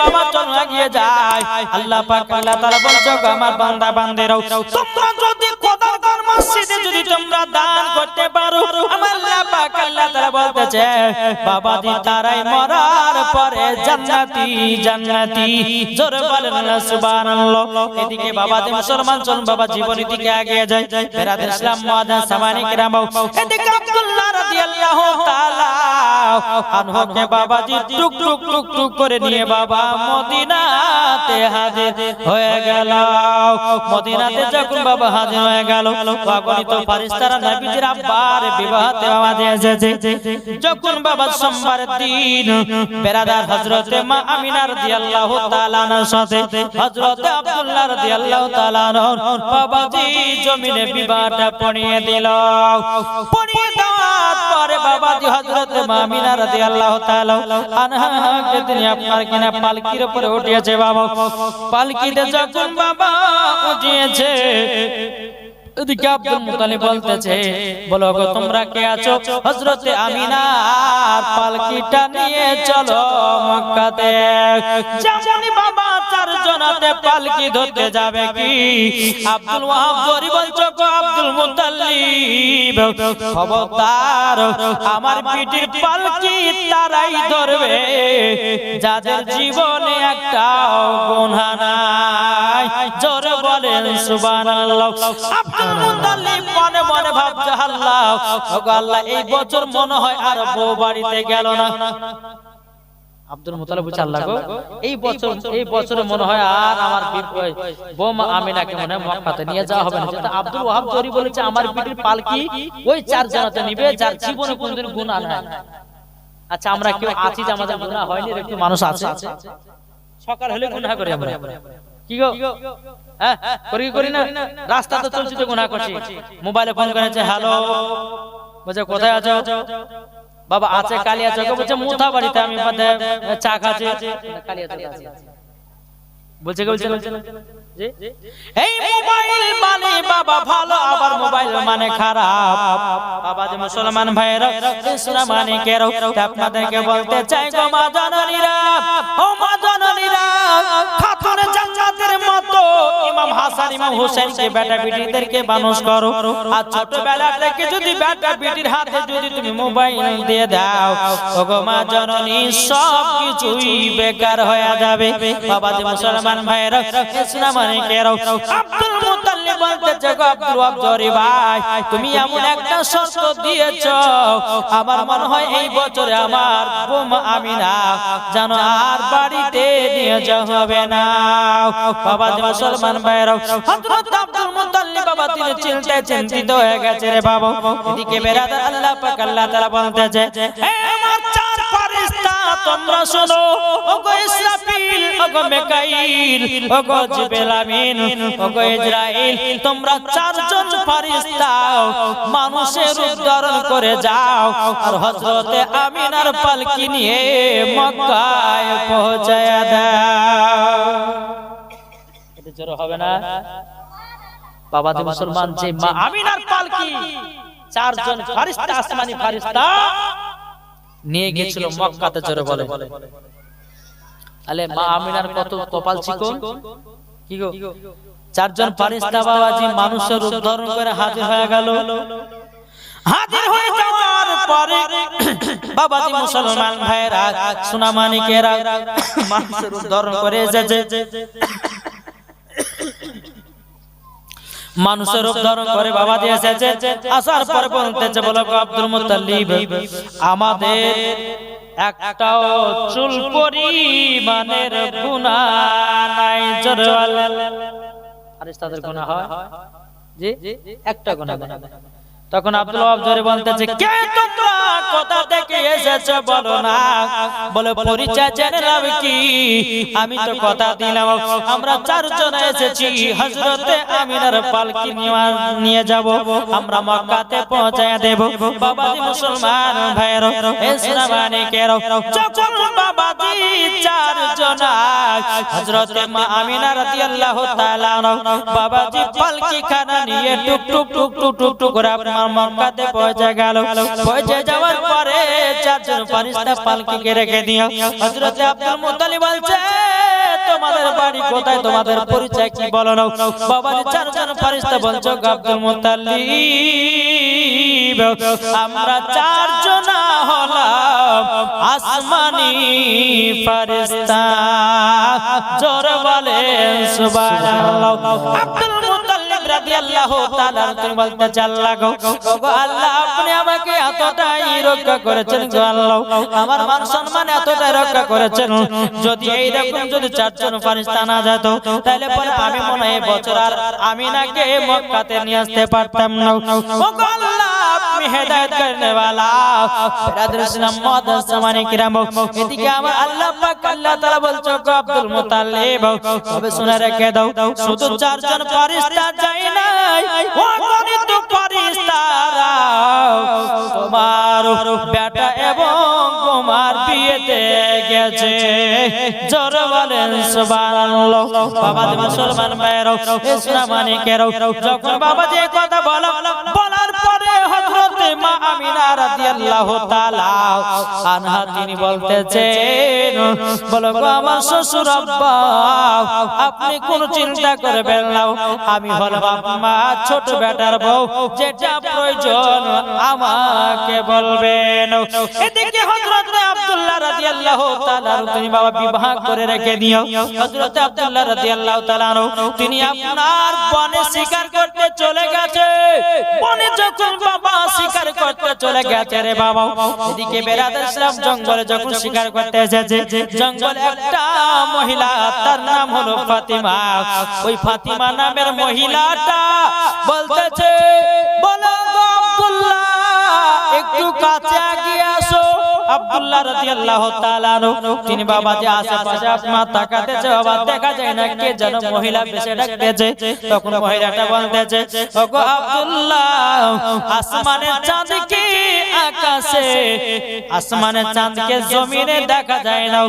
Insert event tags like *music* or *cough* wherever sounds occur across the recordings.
বাবা, চল লাগিয়ে আল্লাহ পাক, আল্লাহ তাআলা বলছো আমার বান্দা যদি মসজিদে যদি তোমরা দান করতে পারো, আমার আল্লাহ পাক, আল্লাহ তাআলা বলতেছে, বাবা মরার পরে জান্নাতি জান্নাতি বলেন না, সুবহানাল্লাহ। এদিকে বাবা মুসলমান বাবা দিকে ইসলাম সামানি এদিকে আব্দুল্লাহ রাদিয়াল্লাহু তাআলা, আনহুকে টুক টুক টুক টুক করে নিয়ে বাবা মদিনাতে হাজির হয়ে গেল। মদিনাতে যখন বাবা হাজির হয়ে গেল অগণিত ফারিস্তারা নবীজির আব্বার বিবাহতে আমাদের এসেছে। যখন বাবা সোমবার দিন বেরাদার হযরতে মা আমিনা রাদিয়াল্লাহু তাআলা আনহার সাথে, হযরতে আব্দুল্লাহ রাদিয়াল্লাহু তাআলা আনহর বাবাজি জমিনে বিবাহটা পড়িয়ে দিল। পড়িয়ে দেওয়ার পরে বাবাজি হযরতে মা আমিনা রাদিয়াল্লাহু তাআলা আনহাকে তিনি আপনার বাবা। পালকিতে যখন বাবা উঠিয়েছে এদিকে আব্দুল মুতালিব বলতেছে, বলো গো, তোমরা কে আছো? হযরতে আমিনার পালকিটা নিয়ে চলো মক্কাতে। যেমনই বাবা চারজনাতে পালকি ধরতে যাবে কি? আব্দুল ওয়াহাব জরি বলছো আব্দুল মুতালিব। খবরদার, আমার পিঠির পালকি তারাই ধরবে। যাদের জীবনে একটাও গুনাহ নাই, জোরে বলেন সুবহানাল্লাহ। আব্দুল আমার জরি বলেছে, আমার পিঠের পালকি ওই চার জনাতে নিবে, যার জীবনে কোনদিন গুনাহ নাই। আচ্ছা আমরা কেউ আছি যে আমাদের হয়নি মানুষ আছে? সকাল হলে গুনাহ করি আমরা। কি গো? হ্যাঁ? করি করি না? রাস্তাতে চলছি তো গুনাহ করছি মোবাইলে ফোন করেছে হ্যালো। বলছে কোথায় আছো? বাবা আছে কালী আছে। বলছে মুথা বাড়িতে আমি চা খাচ্ছি। চকে আছি বলছে বলছে? এই মোবাইল মানে বাবা ভালো আবার মোবাইল মানে খারাপ। বাবা যে মুসলমান ইসলাম মানে কেরো আপনাদেরকে বলতে চাই গো মা জননীরা ও মা জননীরা খাতুন জান্নাতের মতো ইমাম হাসান ইমাম হোসেনকে বেটা বেটিদেরকে মানুষ করো। আর ছোটবেলা থেকে যদি বেটা বেটির হাতে যদি তুমি মোবাইল দিয়ে দাও গো মা জননী সব কিছুই বেকার হয়ে যাবে। বাবা যে মুসলমান ভাইরা ইসলাম মানে কেরো। আব্দুল মুতাল্লিব বলতেছে গো আব্দুল ওয়াহাব জরি ভাই, তুমি এমন একটা শর্ত দিয়েছ। আমার মনে হয় এই বছরে আমার বোমা আমিনা জানো আর বাড়িতে নিয়ে যাওয়া হবে না। বাবা মুসলমান ভাইরা হযরত আব্দুল মুতাল্লিব বাবা, তিনি চিন্তায় চিন্তিত হয়ে গেছে রে বাবা। এদিকে বেরাদার আল্লাহ পাক আল্লাহ তাআলা বলতেছে হে আমার চার তোমরা শোনো, ওগো ইসরাফিল, ওগো মিকাইল, ওগো জিবরিল আমিন, ওগো ইসরাইল তোমরা চারজন ফেরেশতা মানুষের রূপ ধারণ করে যাও, আর হযরতে আমিনার পালকি নিয়ে মক্কায় পৌঁছায় দাও। জোর হবে না? বাবা মুসলমান, যে আমিনার পালকি, চারজন ফেরেশতা আসমানি ফেরেশতা নিয়ে গিয়েছিল মক্কাতে চড়ে বলে। আলে মা আমিনার কত কপাল চিকন? কি গো? চারজন ফারিস্তা বাবাজি মানুষের রূপ ধারণ করে হাজির হয়ে গেল। হাজির হয়ে যাওয়ার পরে *coughs* বাবাজি মুসলমান ভাইরা *coughs* মানুষের রূপ ধারণ করে এসেছে। *coughs* মানুষের রূপ ধারণ করে বাবা দিয়ে এসেছে। আসার পর বলতেছে বলো আব্দুল মুতালিব আমাদের একটাও চুল পরিমাণের গুনাহ নাই জোরে আরে তাদের গুনাহ হয়? জি? একটা গুনাহ নাই। তখন আব্দুল ওয়াহাব জোরে বলতেছে, কে তোমরা? কোথা থেকে এসেছ বলো না। বলে, পরিচয় জেনে নাও কি? আমি তো কথা দিলাম। আমরা চারজন এসেছি। হযরতে আমিনার পালকি নিয়ে- যাব। আমরা মক্কাতে পৌঁছায় দেব। বাবাজি মুসলমান ভাইয়ের ইসলামানিকের যখন বাবাজি চারজন হযরতে মা আমিনা রাদিয়াল্লাহু তাআলা বাবাজি পালকি খানা নিয়ে টুক টুক টুক টুক টুক করে মক্কাতে পৌঁছে গেল। পৌঁছে যাওয়ার পরে চারজন ফেরেশতা পালকিকে রেখে দিও হযরতে আব্দুল মুত্তালিব বলছে, তোমাদের বাড়ি কোথায়? তোমাদের পরিচয় কি বলো না বাবাজি চারজন ফেরেশতা বলছো আব্দুল মুত্তালিব, আমরা চারজন হলাম আসমানি ফেরেশতা। জোর বলেন, সুবহানাল্লাহ। আব্দুল রাদিয়াল্লাহু তাআলা তুমি বলতে চাল্লা গো গো আল্লাহ, আপনি আমাকে এতটাই রক্ষা করেছেন গো আল্লাহ, আমার মান সম্মান এতটাই রক্ষা করেছেন, যদি এই রকম যদি চারজন ফেরেশতা না যেত, তাহলে পরে আমি মনে হয় বছর আর আমি আমিনাকে মক্কাতে নিয়ে আসতে পারতাম না। ও গো আল্লাহ, আপনি হেদায়েত করনে वाला বিরাদর ইসলাম মুআদ্দাস জামানে কিরাম এদিকে আমার আল্লাহ পাক, আল্লাহ তাআলা বলছো, গো আব্দুল মুতাল্লিব তবে শুনে রেখে দাও, শুধু চারজন ফেরেশতা যায় নাই ও ফেরেশতারা তোমার বেটা এবং তোমার বিয়েতে গেছে। জোর বলেন সুবহানাল্লাহ। বাবা মুসলমান যখন বাবা যে কথা বলো বলার মা আমিনা রাদিয়াল্লাহু তাআলা আনহা, তিনি বলতেছেন, বলো গো আমার শ্বশুর আব্বা, আপনি কোন চিন্তা করবেন না, আমি হলাম আম্মা ছোট বেটার বউ, যেটা প্রয়োজন আমাকে বলবেন। এদিকে হযরত আব্দুল্লাহ রাদিয়াল্লাহু তাআলা তিনি বাবা বিবাহ করে রেখে দিও। হযরত আব্দুল্লাহ রাদিয়াল্লাহু তাআলা তিনি আপনার বনে শিকার করতে চলে গেছে। বনে যখন বাবা শিকার করতে চলে গেছে রে বাবা, এদিকে বেরাদার ইসলাম জঙ্গলে যখন শিকার করতে এসেছে, জঙ্গলে একটা মহিলা, তার নাম হলো ফাতিমা। ওই ফাতিমা নামের মহিলাটা বলতেছে, বলো আব্দুল্লাহ, একটু কাছে আগিয়ে আসো। আব্দুল্লাহ রাদিয়াল্লাহু তাআলা তিনি বাবা যে আশেপাশে তাকাতেছে, বাবা দেখা যায় না কে যেন মহিলা বেশি ডাকতেছে। তখন মহিলাটা বলতেছে, ওগো আব্দুল্লাহ, আসমানের চাঁদ কি আকাশে? আসমানের চাঁদকে জমিনে দেখা যায় না।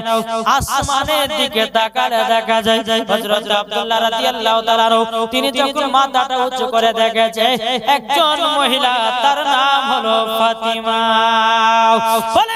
আসমানের দিকে তাকালে দেখা যায়। হযরত আব্দুল্লাহ রাদিয়াল্লাহু তাআলা তিনি যখন মাথাটা উঁচু করে দেখেছে, একজন মহিলা, তার নাম হলো ফাতিমা। বলে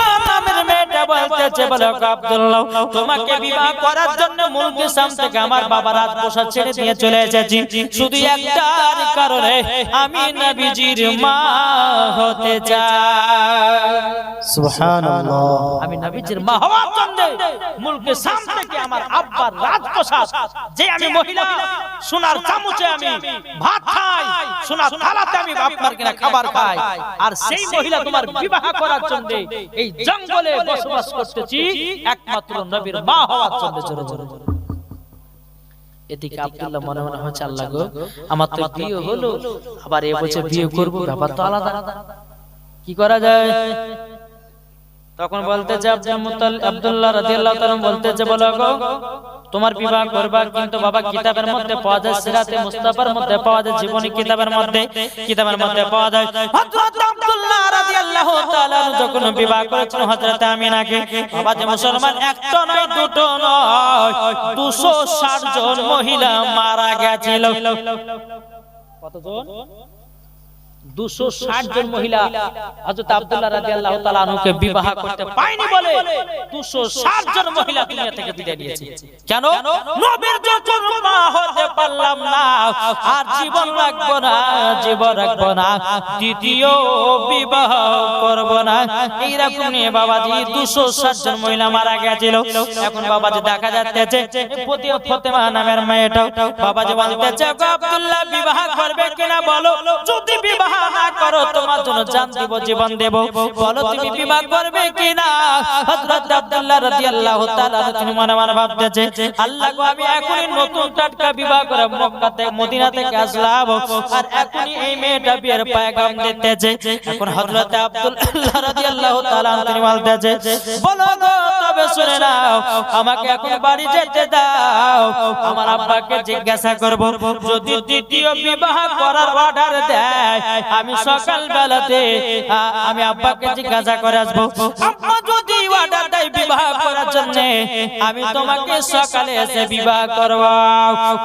বলতেছে বলে আব্দুল্লাহ, তোমাকে বিবাহ করার জন্য মুলকি সাম কারণে আমি নবীজির মা হতে চাই। সুবহানাল্লাহ। আমি নবীজির মা হওয়ার জন্য মুলকে সাম থেকে আমার আব্বার রাজপ্রসাদ, যে আমি মহিলা, সোনার চামচে আমি ভাত খাই, সোনার থালাতে আমি আপনার কিনা খাবার খাই। আর সেই মহিলা তোমার বিবাহ করার জন্য এই জঙ্গলে বসবাস করতেছি, একমাত্র নবীর মা হওয়ার জন্য চলে চলে। এদিকে আব্দুল্লাহ মনে মনে হচ্ছে, আল্লাহ গো, আমার তো বিয়ে হলো, আবার এ বছর বিয়ে করব, ব্যাপার তো আলাদা। কি করা যায়? তখন বলতেছে আব্দুল্লাহ রাদিয়াল্লাহু তাআলা বলতেছে বলো গো তোমার বিবাহ করবা কিন্তু বাবা কিতাবের মধ্যে পাওয়া যায় সিরাতে মুস্তাফার মধ্যে পাওয়া যায় জীবনী কিতাবের মধ্যে কিতাবের মধ্যে পাওয়া যায়। হযরত আব্দুল্লাহ রাদিয়াল্লাহু তাআলা যখন বিবাহ করেছেন হযরত আমিনাকে বাবা যে মুসলমান একটা নয় দুটো নয় 260 জন মহিলা মারা গেছিল। কতজন? দুশো ষাট জন মহিলা হযরত আব্দুল্লাহ রাদিয়াল্লাহু তাআলা আনহুকে বিবাহ করতে পায়নি বলে দুশো ষাট জন মহিলা দুনিয়া থেকে বিদায় নিয়েছে। কেন? নবীর যখন মা হতে পারলাম না আর জীবন রাখব না জীবন রাখব না দ্বিতীয় বিবাহ করব না। এইরকম নিয়ে বাবাজি দুশো ষাট জন মহিলা মারা গেছিল। এখন বাবাজি দেখা যাচ্ছে ফতেমা নামের মেয়েটাও বাবাজি বলতেছে আব্দুল্লাহ বিবাহ করবে কিনা বলো? যদি বিবাহ না করো তোমার জন্য জান দিব জীবন দেব। বলো তুমি বিবাহ করবে কিনা? হযরত আব্দুল্লাহ রাদিয়াল্লাহু তাআলা তিনি মনে মনে ভাবতেছে আল্লাহ গো আমি এখনই নতুন টাটকা বিবাহ করে মক্কা থেকে মদিনা থেকে আসলাম। আর এখনই এই মেয়েটা বিয়ের পায়গাম দিতেছে। এখন হযরত আব্দুল্লাহ রাদিয়াল্লাহু তাআলা তিনি বলতেছে বলো গো তবে শুনে নাও আমাকে এখন বাড়ি যেতে দাও। আমার আব্বাকে জিজ্ঞাসা করব যদি দ্বিতীয় বিবাহ করার অর্ডার দেয় আমি সকাল বেলাতে আমি আব্বাকে জিজ্ঞাসা করে আসব আব্বা যদি অর্ডার বিবাহ করার জন্য আমি তোমাকে সকালে এসে বিবাহ করব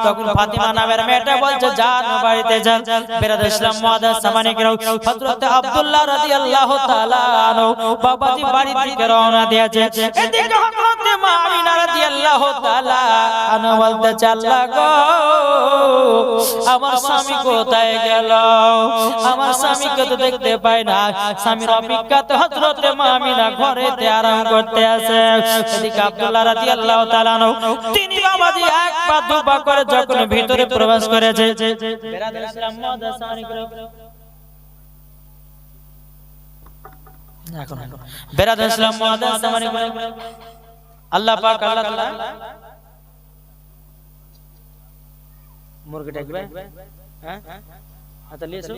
তখন ফাতিমা নামের মেয়েটা বলছে, যান বাড়িতে যান। বেরাদ ইসলাম মুআদ্দাস সামানিক রাও হযরত আব্দুল্লাহ রাদিয়াল্লাহু তাআলা আনহু বাবাজি বাড়ি থেকে রওনা দিয়েছে। এদিকে হযরত মা রাদিয়াল্লাহু তাআলা আনহু বলতে আল্লাহ গো, আমার স্বামী কোথায় গেল? আমার স্বামীকে তো দেখতে পাই না। স্বামীর অপেক্ষাতে হযরত মা ঘরেতে আরাম করতে আছে। এদিকে আব্দুল্লাহ রাদিয়াল্লাহু তাআলা তিনি এক পা দু পা করে যখন ভিতরে প্রবেশ করেছে। ইসলাম এখন। মুআদ্দাস সামানিক আল্লাহ পাক আল্লাহ তাআলা। হ্যাঁ? লিয়েছো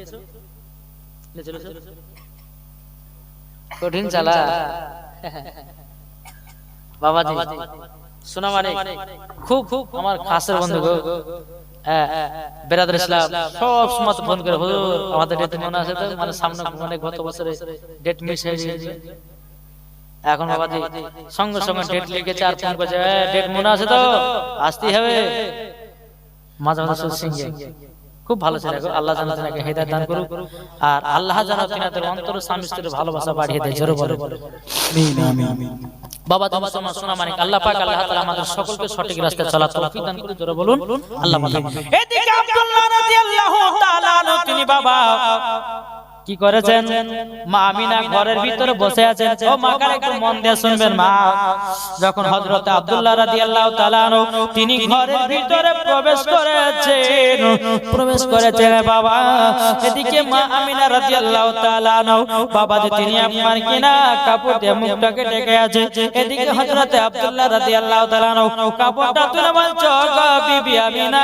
কঠিন চালা। *laughs* বাবাজি শোনা মানে খুব খুব আমার খাসের বন্ধু গো। হ্যাঁ বেরাদার ইসলাম সব সময় ফোন করে হুজুর আমাদের ডেট মনে আছে তো? মানে সামনে মানে গত বছরে ডেট মিস হয়ে এখন বাবাজি সঙ্গে সঙ্গে ডেট লিখেছে আর ফোন করছে ডেট মনে আছে তো? আসতেই হবে। মাঝে মাঝে সিঙ্গে খুব ভালো ছেলে। আল্লাহ জানা তিনাকে হেদায়ত দান করুক। আর আল্লাহ জানা তিনাদের অন্তর স্বামী স্ত্রীর ভালোবাসা বাড়িয়ে দেয়। জোরে বলো আমিন আমিন বাবা তোমার তোমার সোনা মানিক। আল্লাহ পাক আল্লাহ তাআলা আমাদের সকলকে সঠিক রাস্তায় চলার তৌফিক দান করুন জোরে বলুন। আল্লাহ পাক এদিকে আব্দুল্লাহ রাদিয়াল্লাহু তাআলা তিনি বাবা। কি করেছেন? মা আমিনা ঘরের ভিতরে বসে আছেন। ও মা কারে একটু মন দিয়ে শুনবেন মা। যখন হযরত আব্দুল্লাহ রাদিয়াল্লাহু তাআলা তিনি ঘরের ভিতরে প্রবেশ করেছেন। প্রবেশ করেছেন বাবা। এদিকে মা আমিনা রাদিয়াল্লাহু তাআলা বাবা যে তিনি আপনার কিনা, কাপড় দিয়ে মুখটাকে ঢেকে আছে। এদিকে হযরত আব্দুল্লাহ রাদিয়াল্লাহু তাআলা কাপড়টা তুলে বলছো বিবি আমিনা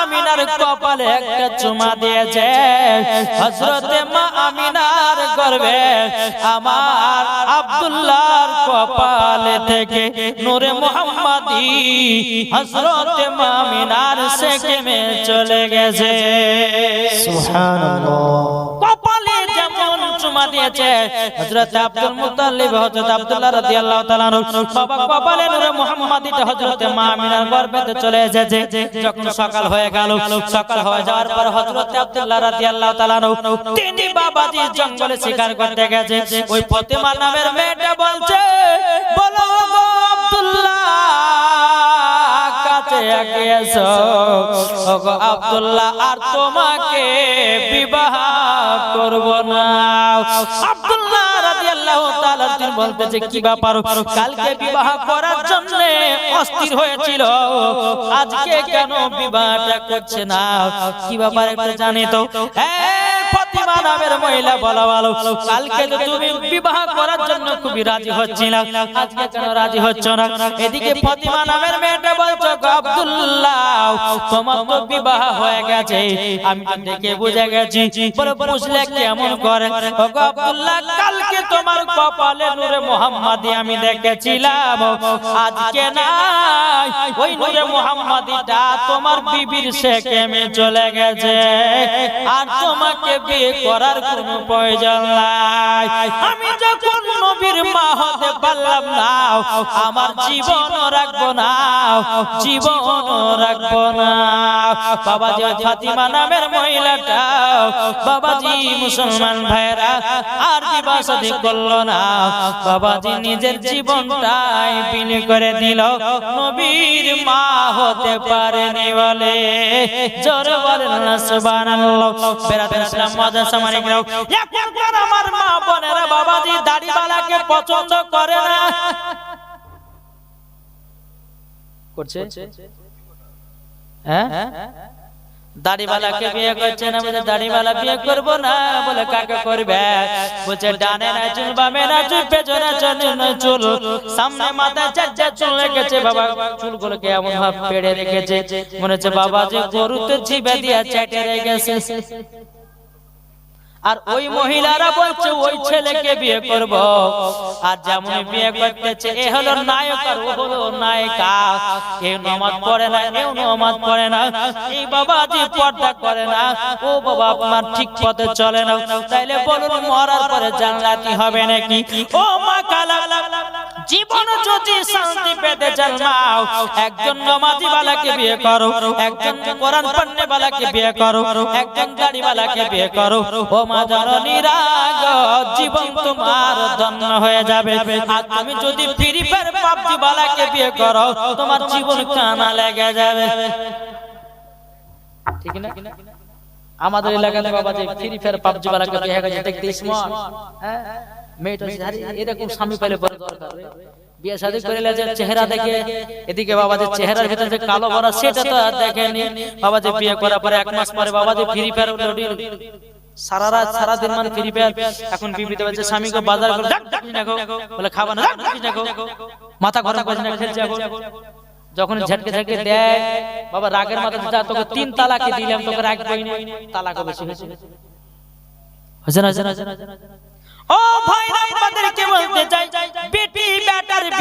আমিনার কপালে একটা চুমা দিয়েছে। হজরতে মা আমিনার গর্ভে আমার আব্দুল্লাহর কপালে থেকে নূরে মোহাম্মদি হজরতে মা আমিনার সেকেমে চলে গেছে। সুবহানাল্লাহ। জঙ্গলে শিকার করতে গেছে। ওই ফাতেমা নামের মেয়েটা বলছে আব্দুল্লাহ, আর তোমাকে বিবাহ করব না। কি ব্যাপার? কালকে বিবাহ করার জন্য অস্থির হয়েছিল। আজকে কেন বিবাহটা করছে না? কি ব্যাপার জানি তো এই ফাতিমা নামের মহিলা বলা ভালো। কালকে তুমি বিবাহ করার জন্য রাজি হচ্ছিল। আজকে কেন রাজি হচ্ছ না? এদিকে ফাতিমা নামের মেয়েটা বলছো আব্দুল্লাহ, তোমার তো বিবাহ হয়ে গেছে। আমি দেখে বুঝে গেছি বলে বুঝলে কেমন করে? ও আব্দুল্লাহ, কালকে তোমার কপালে নূরে মুহাম্মাদি আমি দেখেছিলাম। আজকে নাই। ওই নূরে তোমার বিবির সেকেমে চলে গেছে। আর তোমাকে করার প্রয়োজন নাই। আমি যখন নবীর মা হতে পারলাম না, আমার জীবন রাখব না জীবন রাখব না। বাবাজি ফাতিমা নামের মহিলাটা, বাবাজি মুসলমান ভাইরা আর শাদী করল না। বাবাজি নিজের জীবনটাই বিলি করে দিল। নবীর মা হতে পারেনি বলে। জোরে বলেন সুবহানাল্লাহ। বেরাতে ইসলাম মাদ্রাসা মানিকরাও এখনকার আমার মা বোনেরা বাবাজি দাড়িওয়ালাকে পছন্দ করে না। করছে? হ্যাঁ? বাবা। মনে হচ্ছে বাবা যে গরুতে জিবে দিয়া চেটে রেখেছে। আর ওই মহিলারা বলছে ওই ছেলেকে বিয়ে করব। আর যেমন বিয়ে করতেছে এ হলো নায়ক আর ও হলো নায়িকা। কেউ নামাজ পড়ে না কেউ নামাজ পড়ে না। এই বাবাজি পর্দা করে না। ও বাবা আপনার ঠিক পথে চলে না। তাইলে বলুন মরার পরে জান্নাতি হবে নাকি? ও মা কালা জীবন যদি শান্তি পেতে জন্মাও একজন নামাজি বালাকে বিয়ে করো একজন কোরআন পড়নে বালাকে বিয়ে করো একজন দাড়ি বালাকে বিয়ে করো ও করো আমাদের এলাকাতে বাবা যে ফ্রি ফায়ার পাবজি বালাকে বিয়ে গেছে, দেখতে হ্যাঁ? মেয়েটা এরকম স্বামী পেলে বিয়ে শাদী করে যে চেহারা দেখে, এদিকে বাবা যে চেহারার ভিতরে যে কালো ভরা সেটা তো দেখেনি। বাবা যে বিয়ে করার পরে এক মাস পরে বাবা যে ফ্রি ফায়ার সারা রাত সারা দিন মানে ফ্রি ফায়ার এখন বিবিতে বলছে স্বামীকে বাজার করে "যাক, যাক, দেখো বলে খাবা না দেখো মাথা গরম করে না খেলছে এখন যখন ঝটকে ঝটকে দেয় বাবা রাগের মাথা যা তোকে তিন তালাকে দিলাম তোকে রাখবই না তালাকও বেশি হয়েছে। হয়েছে না ও ভাই আপনাদেরকে বলতে চাই বেটি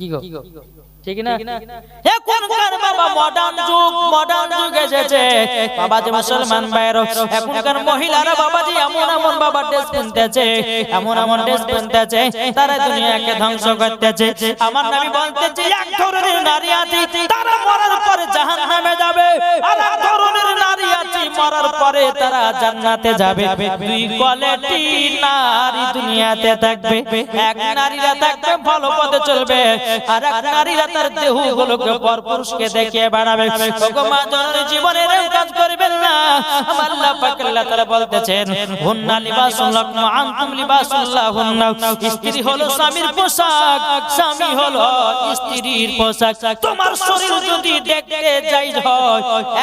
কি গো? ঠিক না? এখনকার বাবা মডার্ন যুগ মডার্ন যুগ এসেছে। বাবা যে মুসলমান ভাইয়েরও এখনকার মহিলারা বাবাজি এমন এমন বাবা ড্রেস কিনতেছে এমন এমন ড্রেস কিনতেছে তারা দুনিয়াকে ধ্বংস করতেছে। আমার নামি বলতেছে এক ধরনের নারী আছে তারা মরার পরে জাহান্নামে যাবে আর এক ধরনের নারী আছে মরার পরে তারা জান্নাতে যাবে। দুই কোয়ালিটি নারী দুনিয়াতে থাকবে এক নারীরা থাকবে ভালো পথে চলবে আর এক নারীরা তার দেহ গুলোকে দেখিয়ে কাজ করবেন না দেখতে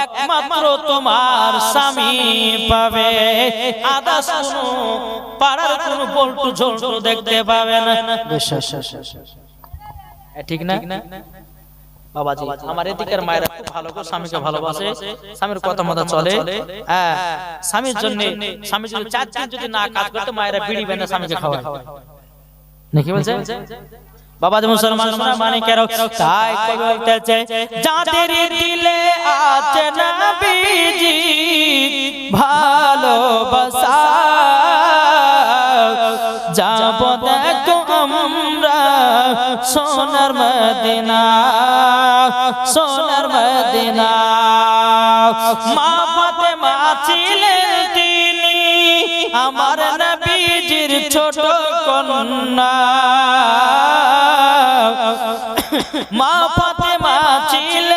একমাত্র তোমার স্বামী পাবে। আদা পাড়ার ঝল্টু দেখতে পাবে না। ঠিক না? বাবাজি আমার এদিকের মায়েরা খুব ভালো করে স্বামীকে ভালোবাসে। স্বামীর কথা মতো চলে। হ্যাঁ স্বামীর জন্য স্বামী যদি চার দিন যদি না কাজ করতে মায়েরা বিড়ি বেঁধে স্বামীকে খাওয়ায়। নাকি বলছে? বাবা যে মুসলমান সোনা মানে কেন তাই বলতেছে যাদের দিলে আছে নবীজি ভালোবাসা। যাব দেখো আমরা সোনার মদিনা সোনার মদিনা। মা ফাতেমা ছিলেন তিনি আমার নবীজির ছোট কন্যা। মা ফাতেমা ছিলেন তিনি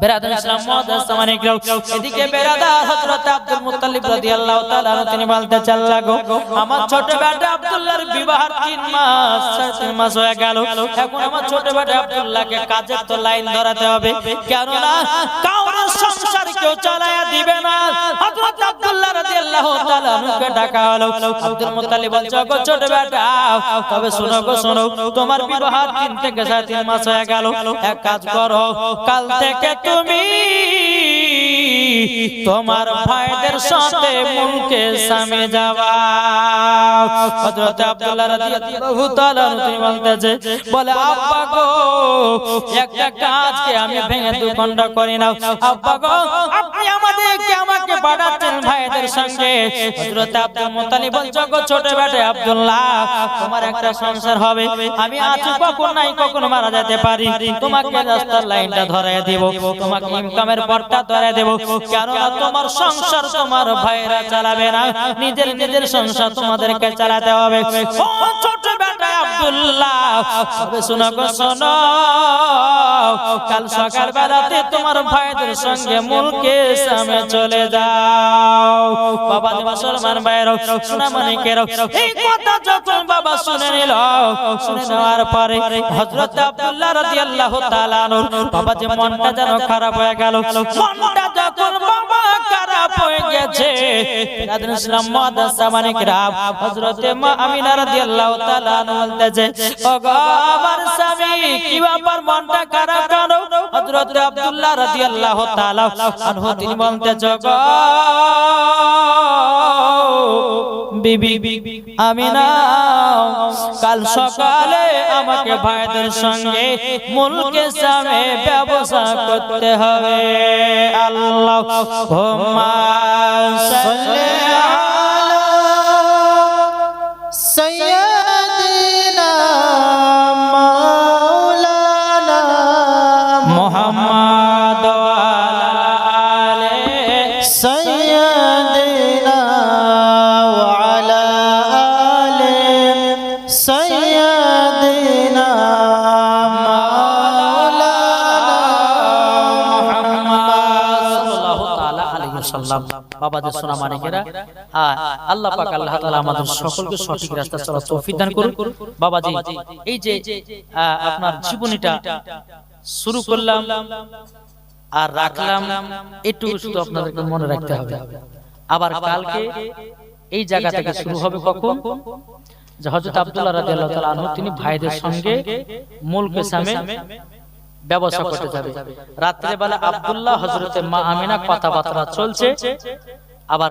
বেরাদার ইসলাম এদিকে বেরাদার হযরত আব্দুল মুত্তালিব রাদিয়াল্লাহু তাআলা তিনি বলতে চাল্লা গো আমার ছোট বেটা আব্দুল্লাহর বিবাহ 3 মাস মাস হয়ে গেল। এখন আমার ছোট বেটা আব্দুল্লাহকে তো লাইন ধরাতে হবে। কেন না কারোর সংসার কেউ চালায়া দিবে না। হযরত আব্দুল্লাহ রাদিয়াল্লাহু ডাকা হলো। আব্দুল মুত্তালিব বলছে গো ছোট বেটা, তবে শোনো গো, শোনো, তোমার বিবাহ তিন থেকে সাড়ে মাস হয়ে গেল। এক কাজ করো, কাল থেকে তুমি তোমার ভাইদের সাথে মুলকে সামে যাওয়া। হযরত আব্দুল্লাহ রাদিয়াল্লাহু তাআলা তিনি বলতেছে বলে আব্বা গো একটা কাজকে আমি ভেঙে দু খণ্ড করি নাও। আব্বা গো আপনি আমাদেরকে আমাকে পাঠাচ্ছেন ভাইদের সঙ্গে। হযরত আব্দুল মুত্তালিব বলছে গো ছোট বেটা আব্দুল্লাহ তোমার একটা সংসার হবে। আমি আছি কখন নাই কখন মারা যেতে পারি তোমাকে রাস্তার লাইনটা ধরায় দেব। তোমাকে ইনকামের পথটা ধরায় দেব। কেননা তোমার সংসার তোমার ভাইরা চালাবে না। নিজের নিজের সংসার তোমাদেরকে চালাতে হবে। ছোট বেটা আব্দুল্লাহ শোনো গো, শোনো। কাল সকাল বেলাতে তোমার ভাইদের সঙ্গে মুলকে সামনে চলে যাও। বাবা মুসলমান ভাইয়েরও শোনা এই কথা যখন বাবা শুনে নিল পরে আব্দুল্লাহ বাবা যে মনটা যেন খারাপ হয়ে গেল মনটা যখন বাবা খারাপ হয়ে গেছে রাদিন ইসলাম মাদ্রাসা মানিকরাম হযরত মা আমিনা রাদিয়াল্লাহু তাআলা বলতেছে ও গো আমার স্বামী, কি ব্যাপার? মনটা খারাপ কেন? হযরত আব্দুল্লাহ রাদিয়াল্লাহু তাআলা আনহু, তিনি বলতেছে গো বিবি আমি না কাল সকালে আমাকে ভাইদের সঙ্গে মুলকে সামে ব্যবসা করতে হবে। আল্লাহ হুম্মা সোনা আল্লাহ পাক, আল্লাহ তাআলা আমাদের সকলকে সঠিক রাস্তা চলার তৌফিক দান করুন বাবাজি, এই যে আপনার জীবনীটা শুরু করলাম আর রাখলাম, একটু শুধু আপনাদেরকে মনে রাখতে হবে। আবার কালকে এই জায়গা থেকে শুরু হবে কখন? যে হযরত আব্দুল্লাহ রাদিয়াল্লাহু তাআলা তিনি ভাইদের সঙ্গে মূল পেশামে ব্যবসা করতে যাবে। রাত্রে বেলা আবদুল্লাহ হজরতের মা আমিনা কথাবার্তা চলছে। আবার